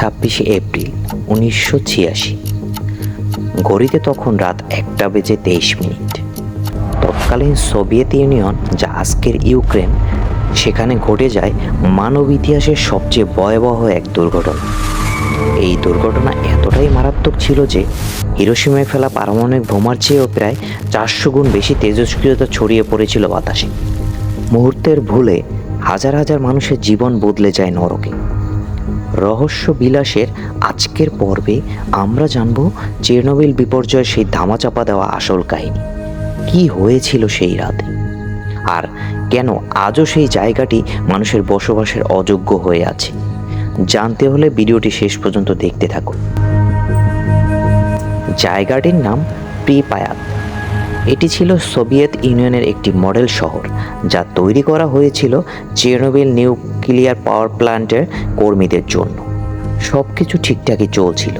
ছাব্বিশে এপ্রিল উনিশশো ছিয়াশি। ঘড়িতে তখন রাত একটা বেজে তেইশ মিনিট। তৎকালীন সোভিয়েত ইউনিয়ন, যা আজকের ইউক্রেন, সেখানে ঘটে যায় মানব ইতিহাসের সবচেয়ে ভয়াবহ এক দুর্ঘটনা। এই দুর্ঘটনা এতটাই মারাত্মক ছিল যে, হিরোসীমায় ফেলা পারমাণবিক বোমার চেয়েও প্রায় চারশো গুণ বেশি তেজস্ক্রিয়তা ছড়িয়ে পড়েছিল বাতাসে। মুহূর্তের ভুলে হাজার হাজার মানুষের জীবন বদলে যায় নরকে। রহস্য বিলাসের আজকের পর্বে আমরা জানব চেরনোবিল বিপর্যয়ের সেই ধামাচাপা দেওয়া আসল কাহিনী। কি হয়েছিল সেই রাতে? আর কেন আজও সেই জায়গাটি মানুষের বসবাসের অযোগ্য হয়ে আছে? জানতে হলে ভিডিওটি শেষ পর্যন্ত দেখতে থাকুন। জায়গাটির নাম প্রিপায়াত। এটি ছিল সোভিয়েত ইউনিয়নের একটি মডেল শহর, যা তৈরি করা হয়েছিল চেরনোবিল নিউক্লিয়ার পাওয়ার প্ল্যান্টের কর্মীদের জন্য। সব কিছু ঠিকঠাকই চলছিল।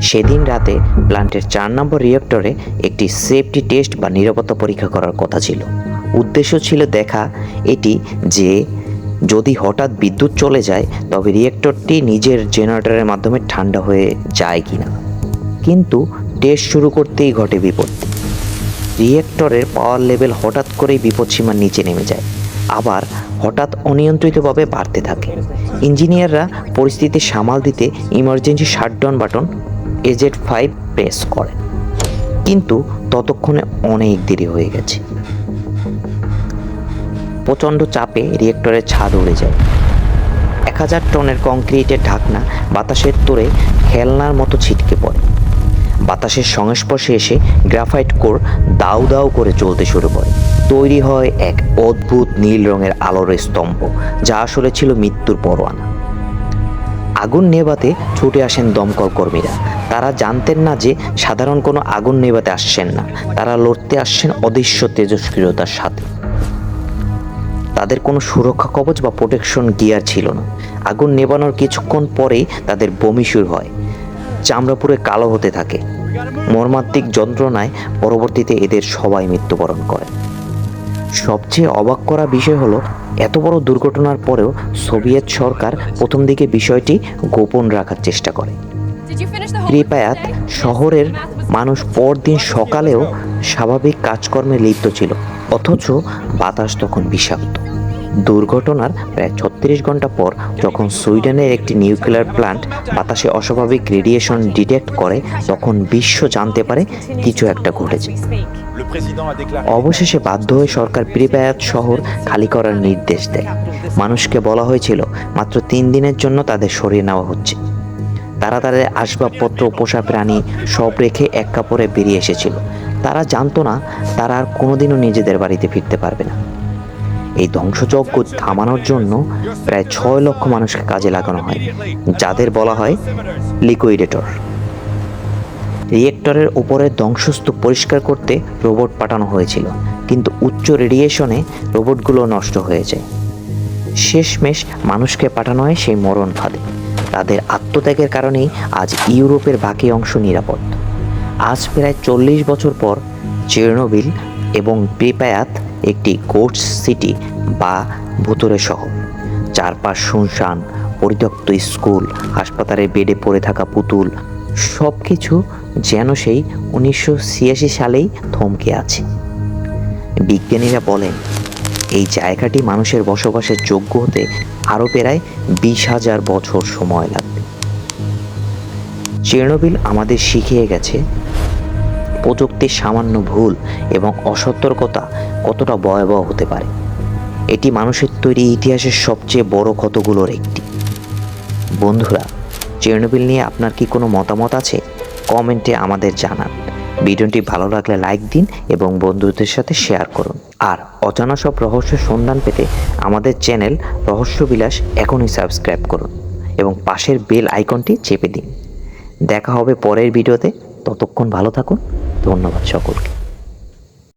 সেদিন রাতে প্ল্যান্টের চার নম্বর রিয়েক্টরে একটি সেফটি টেস্ট বা নিরাপত্তা পরীক্ষা করার কথা ছিল। উদ্দেশ্য ছিল দেখা, এটি যে, যদি হঠাৎ বিদ্যুৎ চলে যায়, তবে রিয়েক্টরটি নিজের জেনারেটরের মাধ্যমে ঠান্ডা হয়ে যায় কিনা। কিন্তু টেস্ট শুরু করতেই ঘটে বিপত্তি। রিয়েক্টরের পাওয়ার লেভেল হঠাৎ করেই বিপদসীমার নিচে নেমে যায়। আবার হঠাৎ অনিয়ন্ত্রিতভাবে বাড়তে থাকে। ইঞ্জিনিয়াররা পরিস্থিতি সামাল দিতে emergency shutdown button AZ five press করে কিন্তু ততক্ষণে অনেক দেরি হয়ে গেছে। প্রচণ্ড চাপে রিয়েক্টরের ছাদ উড়ে যায়। এক হাজার টনের কংক্রিটের ঢাকনা বাতাসের তোরে খেলনার মতো ছিটকে পড়ে। বাতাসের সংস্পর্শে এসে গ্রাফাইট কোর দাউ দাউ করে চলতে শুরু করে। তৈরি হয় এক অদ্ভুত নীল রঙের আলোর স্তম্ভ, যা আসলে ছিল মৃত্যুর পরোয়ানা। আগুন নেভাতে ছুটে আসেন দমকল কর্মীরা। তারা জানতেন না যে সাধারণ কোনো আগুন নেভাতে আসছেন না। তারা লড়তে আসছেন অদৃশ্য তেজস্ক্রিয়তার সাথে। তাদের কোনো সুরক্ষা কবচ বা প্রোটেকশন গিয়ার ছিল না। আগুন নেভানোর কিছুক্ষণ পরেই তাদের বমি শুরু হয়। চামড়া পুরো কালো হতে থাকে। মর্মান্তিক যন্ত্রণায় পরবর্তীতে এদের সবাই মৃত্যুবরণ করে। সবচেয়ে অবাক করা বিষয় হলো, এত বড় দুর্ঘটনার পরেও সোভিয়েত সরকার প্রথম দিকে বিষয়টি গোপন রাখার চেষ্টা করে। কৃপায়াত শহরের মানুষ পরদিন সকালেও স্বাভাবিক কাজকর্মে লিপ্ত ছিল, অথচ বাতাস তখন বিষাক্ত। দুর্ঘটনার প্রায় ছত্রিশ ঘণ্টা পর যখন সুইডেনের একটি নিউক্লিয়ার প্ল্যান্ট বাতাসে অস্বাভাবিক রেডিয়েশন ডিটেক্ট করে, তখন বিশ্ব জানতে পারে কিছু একটা ঘটেছে। অবশেষে বাধ্য হয়ে সরকার প্রিপায়াত শহর খালি করার নির্দেশ দেয়। মানুষকে বলা হয়েছিল, মাত্র তিন দিনের জন্য তাদের সরিয়ে নেওয়া হচ্ছে। তারা তাদের আসবাবপত্র, পোষা প্রাণী সব রেখে এক কাপড়ে বেরিয়ে এসেছিল। তারা জানতো না, তারা আর কোনোদিনও নিজেদের বাড়িতে ফিরতে পারবে না। এই ধ্বংসযজ্ঞ থামানোর জন্য প্রায় ছয় লক্ষ মানুষকে কাজে লাগানো হয়, যাদের বলা হয় লিকুইডেটর। রিয়েক্টরের উপরের ধ্বংসস্তূপ পরিষ্কার করতে রোবট পাঠানো হয়েছিল, কিন্তু উচ্চ রেডিয়েশনে রোবটগুলো নষ্ট হয়ে যায়। শেষমেশ মানুষকে পাঠানো হয় সেই মরণ ফাঁদে। তাদের আত্মত্যাগের কারণেই আজ ইউরোপের বাকি অংশ নিরাপদ। আজ প্রায় চল্লিশ বছর পর চেরনোবিল এবং প্রিপায়াত একটি গোটস সিটি বা ভুতুরে শহর। চারপাশ শুনশান, পরিত্যক্ত স্কুল, হাসপাতালের বেডে পড়ে থাকা পুতুল সব কিছু যেন সেই উনিশশো ছিয়াশি সালেই থমকে আছে। বিজ্ঞানীরা বলেন, এই জায়গাটি মানুষের বসবাসের যোগ্য হতে আরও প্রায় বিশ হাজার বছর সময় লাগবে। চেরনোবিল আমাদের শিখিয়ে গেছে প্রযুক্তির সামান্য ভুল এবং অসতর্কতা কতটা ভয়াবহ হতে পারে? এটি মানুষের তৈরি ইতিহাসের সবচেয়ে বড় ক্ষতগুলোর একটি। বন্ধুরা, চেরনোবিল নিয়ে আপনার কি কোনো মতামত আছে? কমেন্টে আমাদের জানান। ভিডিওটি ভালো লাগলে লাইক দিন এবং বন্ধুদের সাথে শেয়ার করুন। আর অজানা সব রহস্যের সন্ধান পেতে আমাদের চ্যানেল রহস্যবিলাস এখনই সাবস্ক্রাইব করুন এবং পাশের বেল আইকনটি চেপে দিন। দেখা হবে পরের ভিডিওতে। ততক্ষণ ভালো থাকুন। ধন্যবাদ সকলকে।